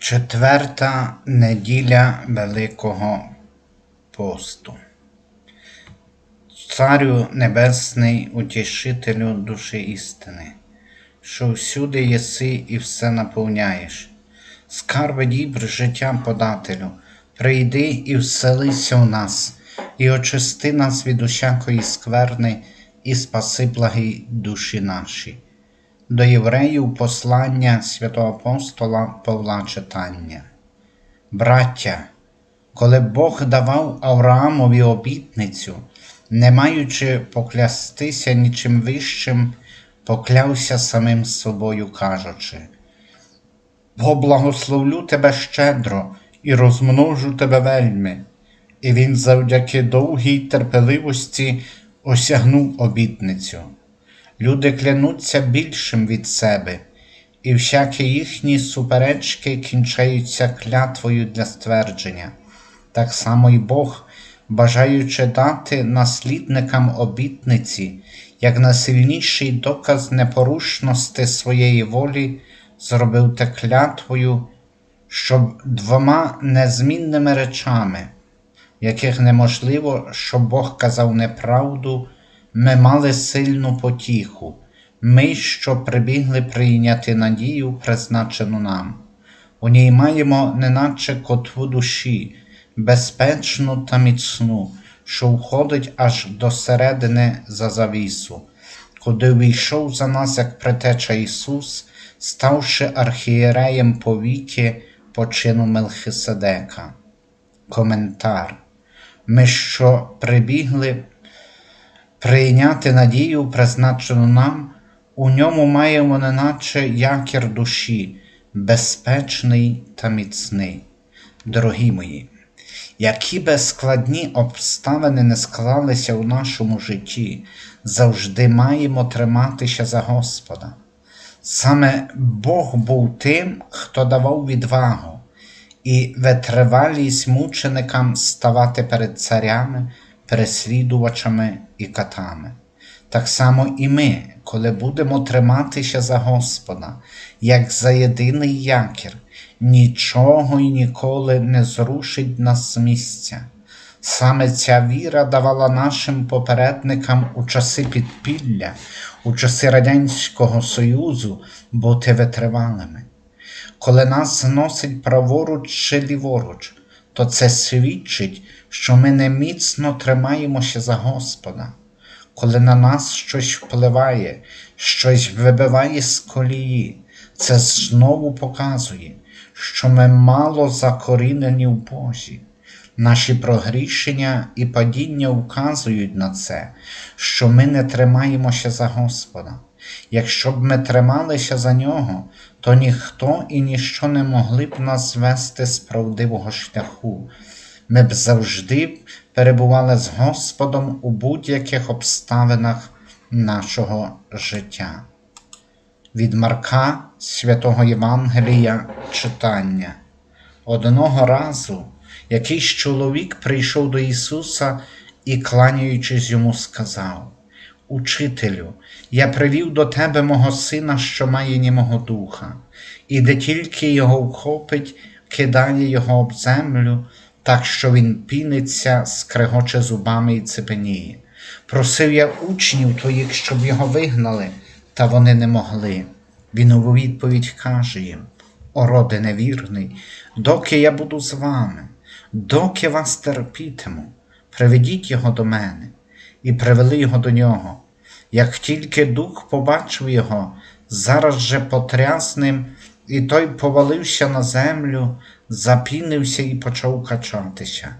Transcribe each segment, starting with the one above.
Четверта неділя Великого посту. Царю Небесний, утішителю душі істини, що всюди єси і все наповняєш, скарби дібр життя подателю, прийди і вселися в нас, і очисти нас від усякої скверни, і спаси благі душі наші. До євреїв послання святого апостола Павла читання. Браття, коли Бог давав Авраамові обітницю, не маючи поклястися нічим вищим, поклявся самим собою, кажучи: Поблагословлю тебе щедро і розмножу тебе вельми. І він завдяки довгій терпеливості осягнув обітницю. Люди клянуться більшим від себе, і всякі їхні суперечки кінчаються клятвою для ствердження. Так само й Бог, бажаючи дати наслідникам обітниці, як найсильніший доказ непорушності своєї волі, зробив те клятвою, щоб двома незмінними речами, яких неможливо, щоб Бог казав неправду ми мали сильну потіху, ми, що прибігли прийняти надію, призначену нам. У ній маємо, неначе котву душі, безпечну та міцну, що входить аж до середини за завісу, куди війшов за нас, як притеча Ісус, ставши архієреєм повіки по чину Мелхиседека. Коментар. Ми, що прибігли прийняти надію, призначену нам, у ньому маємо неначе якір душі, безпечний та міцний. Дорогі мої, які би складні обставини не склалися у нашому житті, завжди маємо триматися за Господа. Саме Бог був тим, хто давав відвагу і витривалість мученикам ставати перед царями, переслідувачами і катами. Так само і ми, коли будемо триматися за Господа, як за єдиний якір, нічого і ніколи не зрушить нас з місця. Саме ця віра давала нашим попередникам у часи підпілля, у часи Радянського Союзу бути витривалими. Коли нас зносить праворуч чи ліворуч, то це свідчить, що ми не міцно тримаємося за Господа. Коли на нас щось впливає, щось вибиває з колії, це знову показує, що ми мало закорінені в Божі. Наші прогрішення і падіння вказують на це, що ми не тримаємося за Господа. Якщо б ми трималися за нього, то ніхто і ніщо не могли б нас звести з правдивого шляху. Ми б завжди перебували з Господом у будь-яких обставинах нашого життя. Від Марка Святого Євангелія читання. Одного разу якийсь чоловік прийшов до Ісуса і, кланяючись йому, сказав: Учителю, я привів до тебе мого сина, що має німого духа, і де тільки його вхопить, кидає його об землю, так що він піниться, скрегоче зубами і цепеніє. Просив я учнів твоїх, щоб його вигнали, та вони не могли. Він у відповідь каже їм: О, роде невірний, доки я буду з вами, доки вас терпітиму, приведіть його до мене, і привели його до нього. Як тільки дух побачив його, зараз же потряс ним, і той повалився на землю, запінився і почав качатися.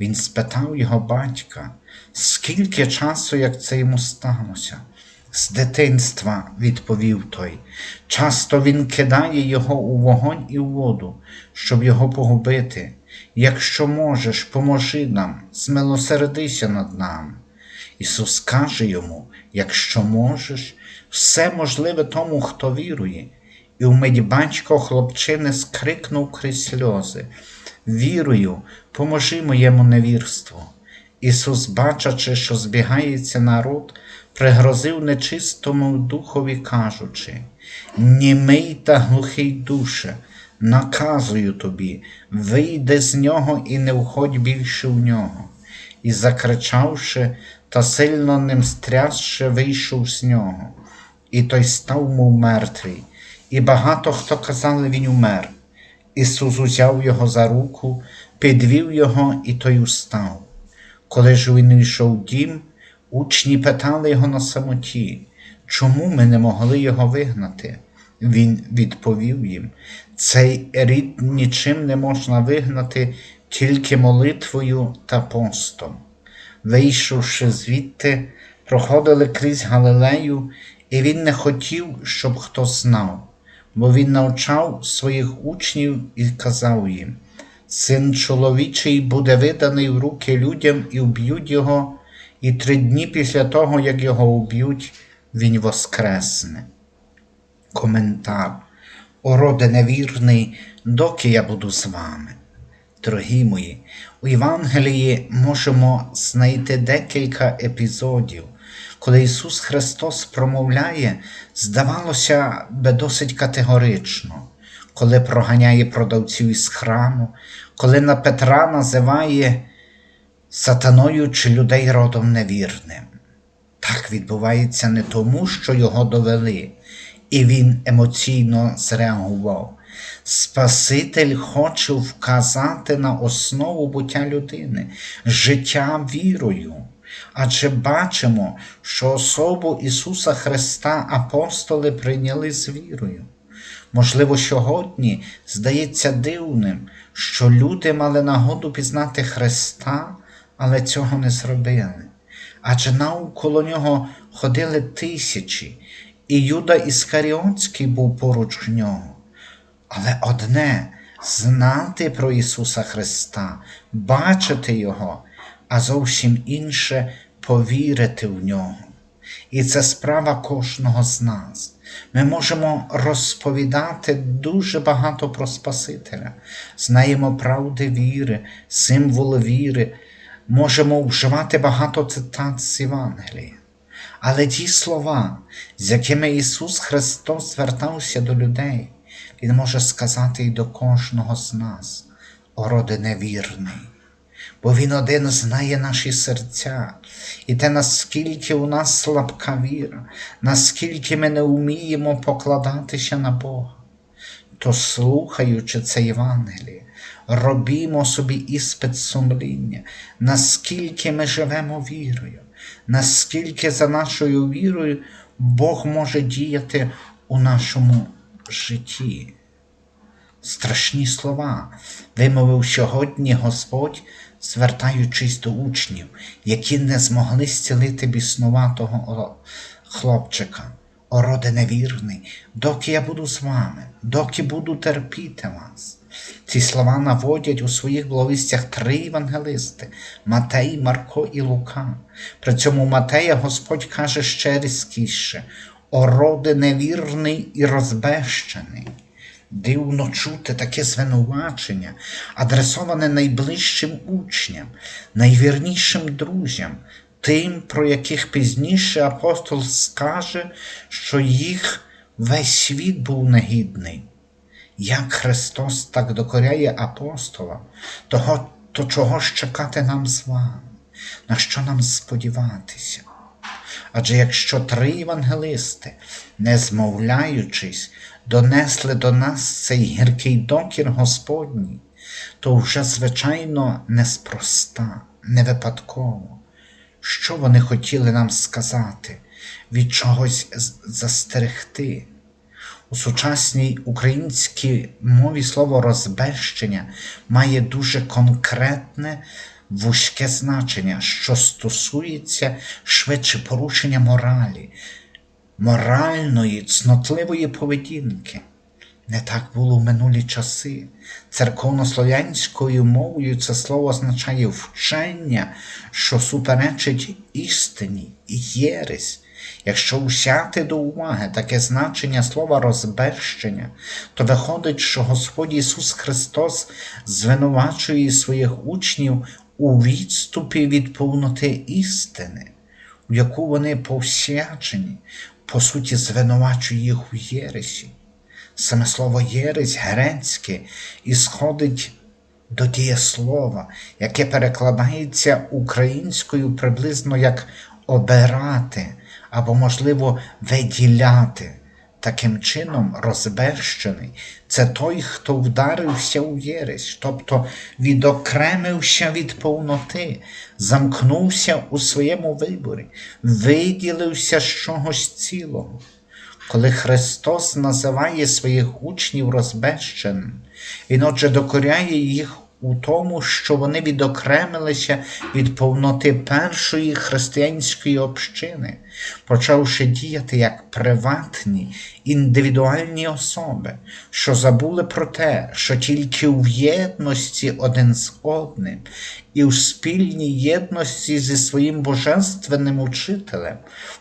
Він спитав його батька, скільки часу, як це йому сталося. З дитинства, відповів той, часто він кидає його у вогонь і в воду, щоб його погубити. Якщо можеш, поможи нам, змилосердися над нами. Ісус каже йому: якщо можеш, все можливе тому, хто вірує. І вмить батько хлопчини скрикнув крізь сльози. Вірую, поможи моєму невірству. Ісус, бачачи, що збігається народ, пригрозив нечистому духові, кажучи: Німий та глухий душе, наказую тобі, вийди з нього і не входь більше в нього. І, закричавши та сильно ним стрясши, вийшов з нього. І той став, мов мертвий, і багато хто казали, він умер. Ісус узяв його за руку, підвів його, і той устав. Коли ж він йшов дім, учні питали його на самоті, чому ми не могли його вигнати? Він відповів їм: цей рід нічим не можна вигнати, тільки молитвою та постом. Вийшовши звідти, проходили крізь Галилею, і він не хотів, щоб хто знав, бо він навчав своїх учнів і казав їм: Син чоловічий буде виданий в руки людям і вб'ють його, і три дні після того, як його уб'ють, він воскресне. Коментар. О роде невірний, доки я буду з вами. Дорогі мої, у Євангелії можемо знайти декілька епізодів, коли Ісус Христос промовляє, здавалося би, досить категорично, коли проганяє продавців із храму, коли на Петра називає сатаною чи людей родом невірним. Так відбувається не тому, що його довели, і він емоційно зреагував. Спаситель хоче вказати на основу буття людини, життя вірою. Адже бачимо, що особу Ісуса Христа апостоли прийняли з вірою. Можливо, сьогодні здається дивним, що люди мали нагоду пізнати Христа, але цього не зробили. Адже навколо нього ходили тисячі, і Юда Іскаріотський був поруч нього. Але одне знати про Ісуса Христа, бачити Його, а зовсім інше повірити в нього. І це справа кожного з нас. Ми можемо розповідати дуже багато про Спасителя, знаємо правди віри, символи віри, можемо вживати багато цитат з Євангелія. Але ті слова, з якими Ісус Христос звертався до людей, Він може сказати і до кожного з нас, о роди невірний, бо Він один знає наші серця, і те, наскільки у нас слабка віра, наскільки ми не вміємо покладатися на Бога. То, слухаючи це Євангеліє, робімо собі іспит сумління, наскільки ми живемо вірою, наскільки за нашою вірою Бог може діяти у нашому житті. Страшні слова вимовив сьогодні Господь, звертаючись до учнів, які не змогли зцілити біснуватого хлопчика. О, невірний, доки я буду з вами, доки буду терпіти вас. Ці слова наводять у своїх благовістях три євангелисти Матей, Марко і Лука. При цьому Матея Господь каже ще різкіше О, невірний і розбещений. Дивно чути таке звинувачення, адресоване найближчим учням, найвірнішим друзям, тим, про яких пізніше апостол скаже, що їх весь світ був негідний. Як Христос так докоряє апостола, того, то чого ж чекати нам з вами, на що нам сподіватися? Адже якщо три євангелисти, не змовляючись, донесли до нас цей гіркий докір Господній, то вже, звичайно, неспроста, не випадково. Що вони хотіли нам сказати, від чогось застерегти? У сучасній українській мові слово розбещення має дуже конкретне вузьке значення, що стосується швидше порушення моралі, моральної, цнотливої поведінки. Не так було в минулі часи. Церковнослов'янською мовою це слово означає вчення, що суперечить істині, і єресь. Якщо взяти до уваги таке значення слова розбещення, то виходить, що Господь Ісус Христос звинувачує своїх учнів у відступі від повноти істини, у яку вони повсячені, по суті, звинувачує їх у єресі. Саме слово єресь грецьке і сходить до дієслова, яке перекладається українською приблизно як обирати або, можливо, виділяти. Таким чином, розбещений це той, хто вдарився у єресь, тобто відокремився від повноти, замкнувся у своєму виборі, виділився з чогось цілого. Коли Христос називає своїх учнів розбещеним, Він отже докоряє їх у тому, що вони відокремилися від повноти першої християнської общини, почавши діяти як приватні, індивідуальні особи, що забули про те, що тільки в єдності один з одним і в спільній єдності зі своїм божественним учителем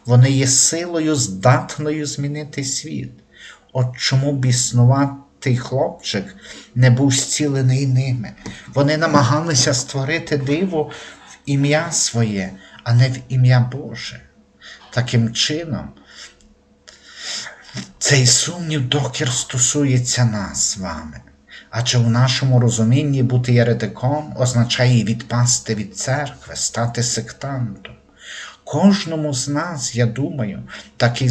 вони є силою, здатною змінити світ. От чому б існувати хлопчик не був зцілений ними. Вони намагалися створити диво в ім'я своє, а не в ім'я Боже. Таким чином, цей сумнів докір стосується нас з вами. Адже в нашому розумінні бути єретиком означає відпасти від церкви, стати сектантом. Кожному з нас, я думаю, такий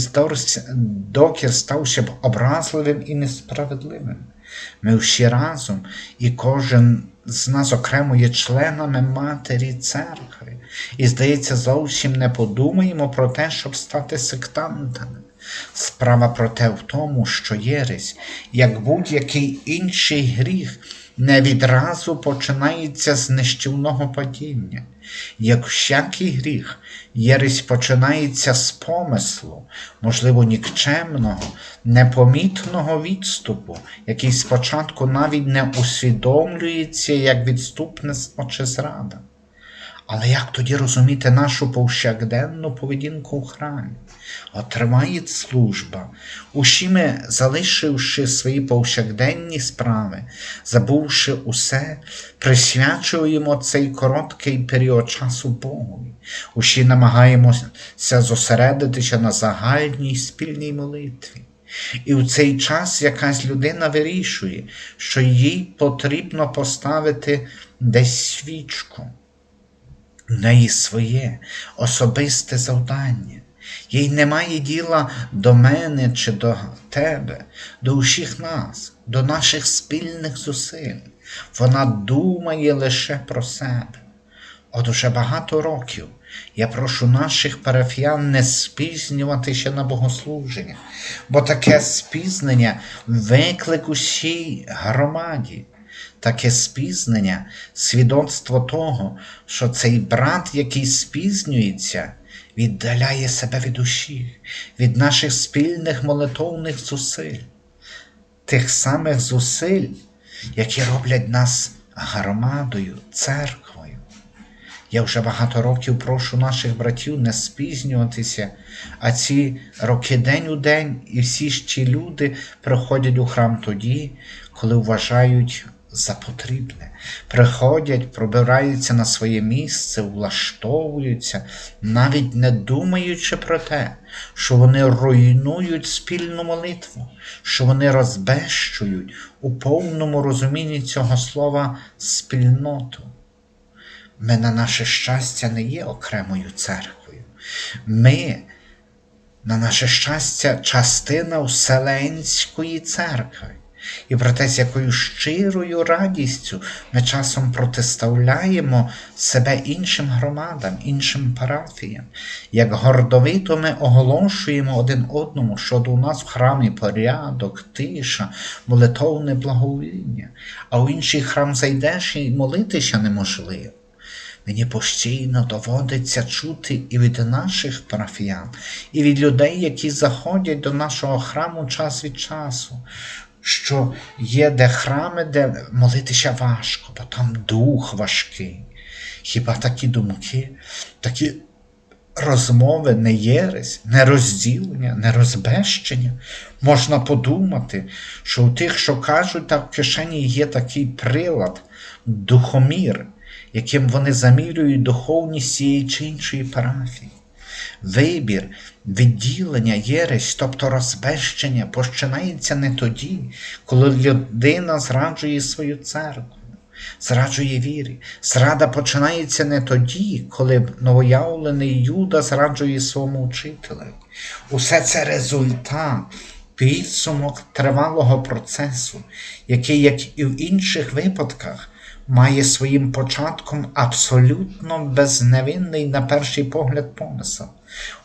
докір стався б образливим і несправедливим. Ми всі разом, і кожен з нас окремо є членами Матері церкви, і, здається, зовсім не подумаємо про те, щоб стати сектантами. Справа про те в тому, що єресь, як будь-який інший гріх, не відразу починається з нищівного падіння. Як всякий гріх, єресь починається з помислу, можливо, нікчемного, непомітного відступу, який спочатку навіть не усвідомлюється як відступництво чи зрада. Але як тоді розуміти нашу повсякденну поведінку в храмі? Отримає служба, усі ми, залишивши свої повсякденні справи, забувши усе, присвячуємо цей короткий період часу Богові. Усі намагаємося зосередитися на загальній спільній молитві. І в цей час якась людина вирішує, що їй потрібно поставити десь свічку в неї своє особисте завдання. Їй немає діла до мене чи до тебе, до усіх нас, до наших спільних зусиль. Вона думає лише про себе. От уже багато років я прошу наших парафіян не спізнюватися на богослуження, бо таке спізнення виклик усій громаді. Таке спізнення свідоцтво того, що цей брат, який спізнюється, віддаляє себе від усіх, від наших спільних молитовних зусиль, тих самих зусиль, які роблять нас громадою, церквою. Я вже багато років прошу наших братів не спізнюватися, а ці роки день у день і всі ще люди приходять у храм тоді, коли вважають за потрібне, приходять, пробираються на своє місце, влаштовуються, навіть не думаючи про те, що вони руйнують спільну молитву, що вони розбещують у повному розумінні цього слова спільноту. Ми, на наше щастя, не є окремою церквою. Ми, на наше щастя, частина Вселенської церкви. І проте, з якою щирою радістю ми часом протиставляємо себе іншим громадам, іншим парафіям, як гордовито ми оголошуємо один одному, що у нас в храмі порядок, тиша, молитовне благовіння, а в інший храм зайдеш і молитися неможливо. Мені постійно доводиться чути і від наших парафіян, і від людей, які заходять до нашого храму час від часу, що є де храми, де молитися важко, бо там дух важкий. Хіба такі думки, такі розмови не єресь, не розділення, не розбещення? Можна подумати, що у тих, що кажуть, так в кишені є такий прилад, духомір, яким вони замірюють духовність цієї чи іншої парафії. Вибір, відділення, єресь, тобто розбещення, починається не тоді, коли людина зраджує свою церкву, зраджує вірі. Зрада починається не тоді, коли новоявлений Юда зраджує своєму учителю. Усе це результат, підсумок тривалого процесу, який, як і в інших випадках, має своїм початком абсолютно безневинний на перший погляд помисел.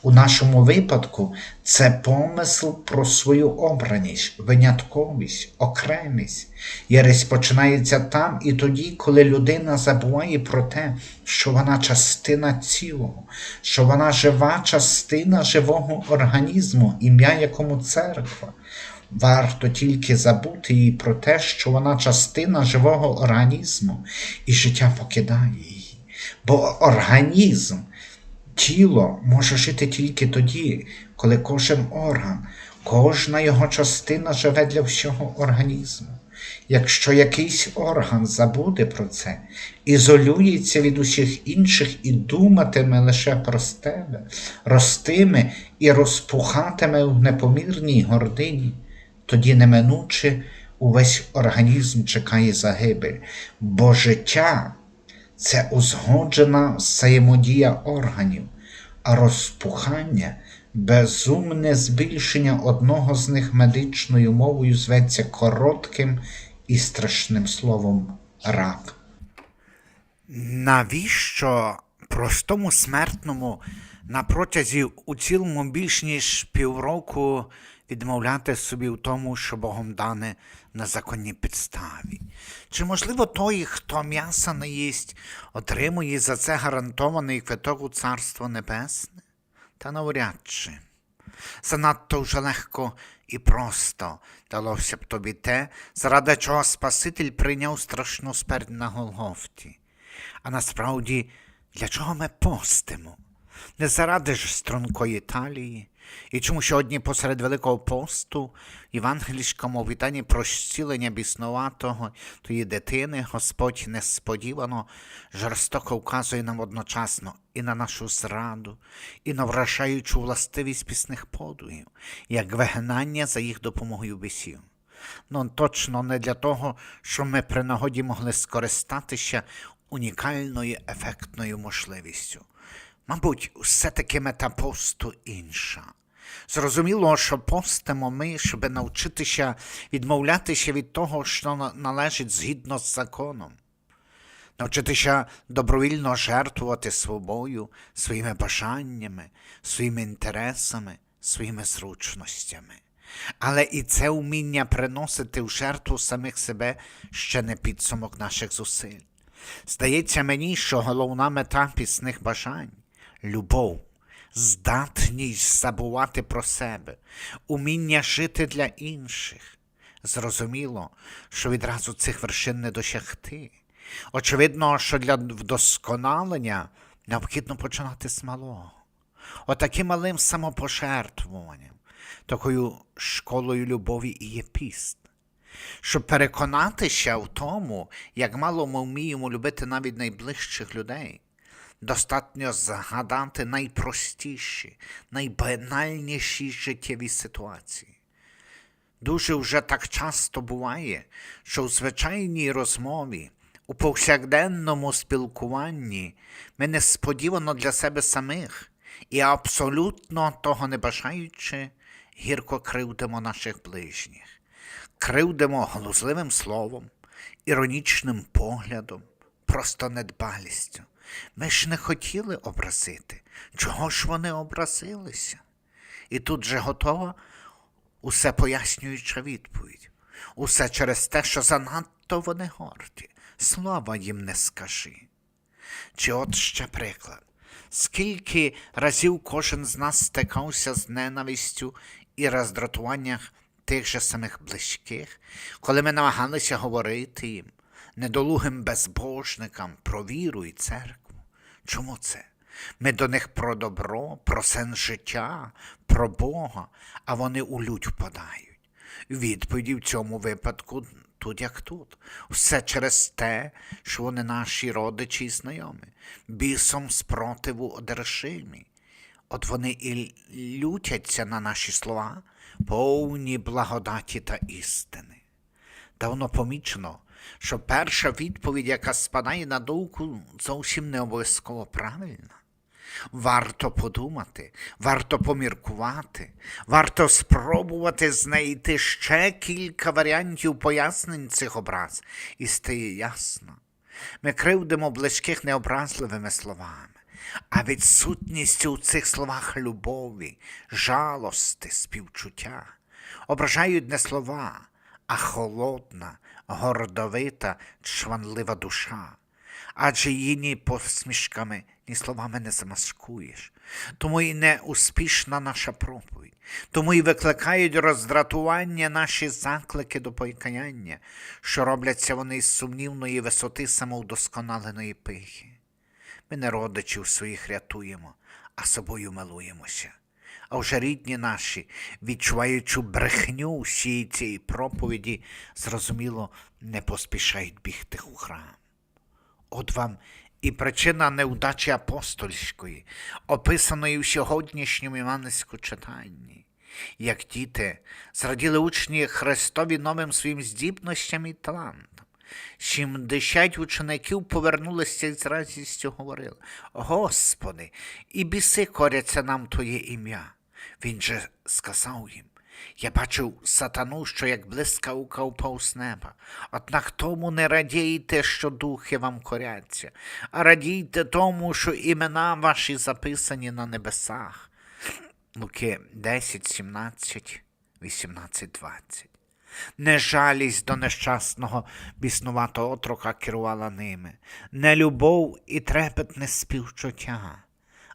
У нашому випадку це помисл про свою обраність, винятковість, окремість. Єресь починається там і тоді, коли людина забуває про те, що вона частина цілого, що вона жива частина живого організму, ім'я якому церква. Варто тільки забути їй про те, що вона частина живого організму, і життя покидає її. Бо організм, тіло може жити тільки тоді, коли кожен орган, кожна його частина живе для всього організму. Якщо якийсь орган забуде про це, ізолюється від усіх інших і думатиме лише про тебе, ростиме і розпухатиме в непомірній гордині, тоді неминуче увесь організм чекає загибель, бо життя це узгоджена взаємодія органів, а розпухання безумне збільшення одного з них медичною мовою зветься коротким і страшним словом рак. Навіщо простому смертному на протязі у цілому більш ніж півроку відмовляти собі в тому, що Богом дане на законній підставі? Чи можливо той, хто м'яса не їсть, отримує за це гарантований квиток у Царство Небесне? Та навряд чи. Занадто вже легко і просто далося б тобі те, заради чого Спаситель прийняв страшну смерть на Голгофті. А насправді, для чого ми постимо? Не заради ж стрункої талії, і чому сьогодні посеред Великого посту, євангельському вітанні про зцілення біснуватого тої дитини, Господь несподівано жорстоко вказує нам одночасно і на нашу зраду, і на вражаючу властивість пісних подвигів, як вигнання за їх допомогою бісів. Ну, точно не для того, щоб ми при нагоді могли скористатися унікальною ефектною можливістю. Мабуть, все-таки мета посту інша. Зрозуміло, що постимо ми, щоб навчитися відмовлятися від того, що належить згідно з законом, навчитися добровільно жертвувати собою, своїми бажаннями, своїми інтересами, своїми зручностями. Але і це вміння приносити в жертву самих себе ще не підсумок наших зусиль. Здається мені, що головна мета пісних бажань любов, здатність забувати про себе, уміння жити для інших. Зрозуміло, що відразу цих вершин не досягти. Очевидно, що для вдосконалення необхідно починати з малого. Отаким малим самопожертвуванням, такою школою любові і є піст. Щоб переконатися в тому, як мало ми вміємо любити навіть найближчих людей, достатньо згадати найпростіші, найбанальніші життєві ситуації. Дуже вже так часто буває, що у звичайній розмові, у повсякденному спілкуванні ми несподівано для себе самих і абсолютно того не бажаючи, гірко кривдимо наших ближніх, кривдимо глузливим словом, іронічним поглядом, просто недбалістю. Ми ж не хотіли образити. Чого ж вони образилися? І тут же готова усе пояснююча відповідь. Усе через те, що занадто вони горді. Слова їм не скажи. Чи от ще приклад. Скільки разів кожен з нас стикався з ненавистю і роздратуванням тих же самих близьких, коли ми намагалися говорити їм, недолугим безбожникам про віру і церкву. Чому це? Ми до них про добро, про сенс життя, про Бога, а вони у лють впадають. Відповіді в цьому випадку тут як тут. Все через те, що вони наші родичі і знайомі, бісом спротиву одержимі. От вони і лютяться на наші слова, повні благодаті та істини. Давно помічено, що перша відповідь, яка спадає на думку, зовсім не обов'язково правильна. Варто подумати, варто поміркувати, варто спробувати знайти ще кілька варіантів пояснень цих образ, і стає ясно. Ми кривдимо близьких необразливими словами, а відсутністю у цих словах любові, жалости, співчуття ображають не слова, а холодна, гордовита, чванлива душа. Адже її ні посмішками, ні словами не замаскуєш. Тому і не успішна наша проповідь, тому і викликають роздратування наші заклики до покаяння, що робляться вони з сумнівної висоти самовдосконаленої пихи. Ми не родичів своїх рятуємо, а собою милуємося. А вже рідні наші, відчуваючи брехню усієї цієї проповіді, зрозуміло, не поспішають бігти у храм. От вам і причина неудачі апостольської, описаної в сьогоднішньому Іванську читанні. Як діти зраділи учні Христові новим своїм здібностям і талантам. Сімдесять учеників повернулися і з радістю говорили: Господи, і біси коряться нам Твоє ім'я. Він же сказав їм. Я бачив сатану, що як блискавка упав з неба. Однак тому не радійте, що духи вам коряться, а радійте тому, що імена ваші записані на небесах. Луки 10, 17, 18, 20. Не жалість до нещасного біснуватого отрока керувала ними, не любов і трепетне співчуття,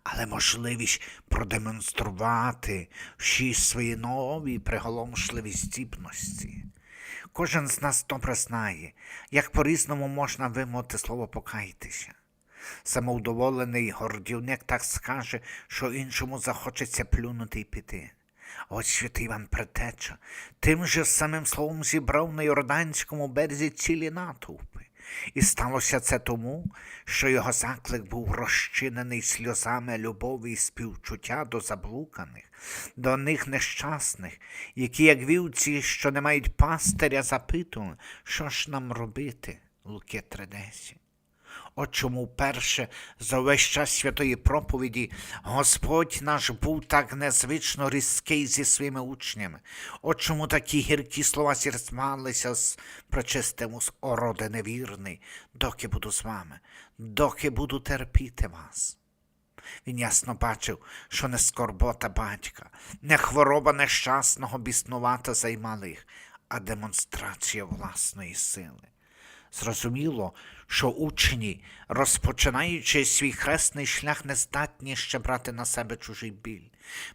але можливість продемонструвати всі свої нові приголомшливі здібності. Кожен з нас добре знає, як по-різному можна вимовити слово покайтеся. Самовдоволений гордівник так скаже, що іншому захочеться плюнути і піти. Ось святий Іван Предтеча тим же самим словом зібрав на Йорданському березі цілі натовпи. І сталося це тому, що його заклик був розчинений сльозами любові і співчуття до заблуканих, до них нещасних, які, як вівці, що не мають пастиря, запитували, що ж нам робити, Луки 3.10. От чому вперше за весь час святої проповіді Господь наш був так незвично різкий зі своїми учнями. От чому такі гіркі слова зірвалися з прочистим о роде невірний, доки буду з вами, доки буду терпіти вас. Він ясно бачив, що не скорбота батька, не хвороба нещасного біснувата займали їх, а демонстрація власної сили. Зрозуміло, що учні, розпочинаючи свій хресний шлях, не здатні ще брати на себе чужий біль,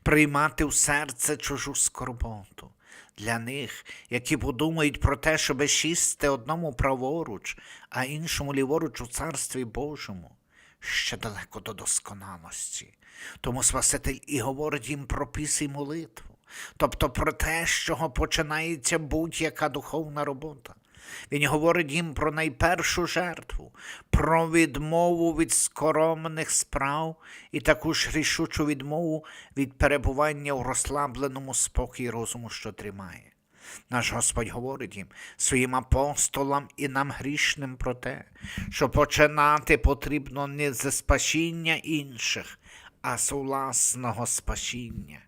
приймати в серце чужу скорботу. Для них, які подумають про те, щоби сісти одному праворуч, а іншому ліворуч у царстві Божому, ще далеко до досконалості. Тому Спаситель і говорить їм про піс і молитву, тобто про те, з чого починається будь-яка духовна робота. Він говорить їм про найпершу жертву, про відмову від скоромних справ і таку ж рішучу відмову від перебування у розслабленому спокій розуму, що тримає. Наш Господь говорить їм, своїм апостолам і нам грішним про те, що починати потрібно не з спасіння інших, а з власного спасіння.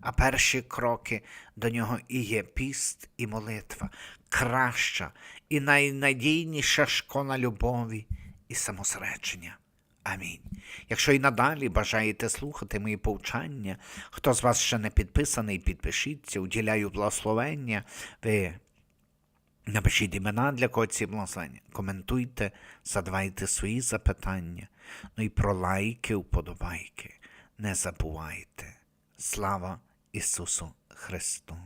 А перші кроки до нього і є піст і молитва, краща і найнадійніша школа любові і самосречення. Амінь. Якщо і надалі бажаєте слухати мої повчання, хто з вас ще не підписаний, підпишіться, уділяю благословення, ви напишіть імена для кого ці благословення, коментуйте, задавайте свої запитання, ну і про лайки, вподобайки. Не забувайте. Слава Ісусу Христу!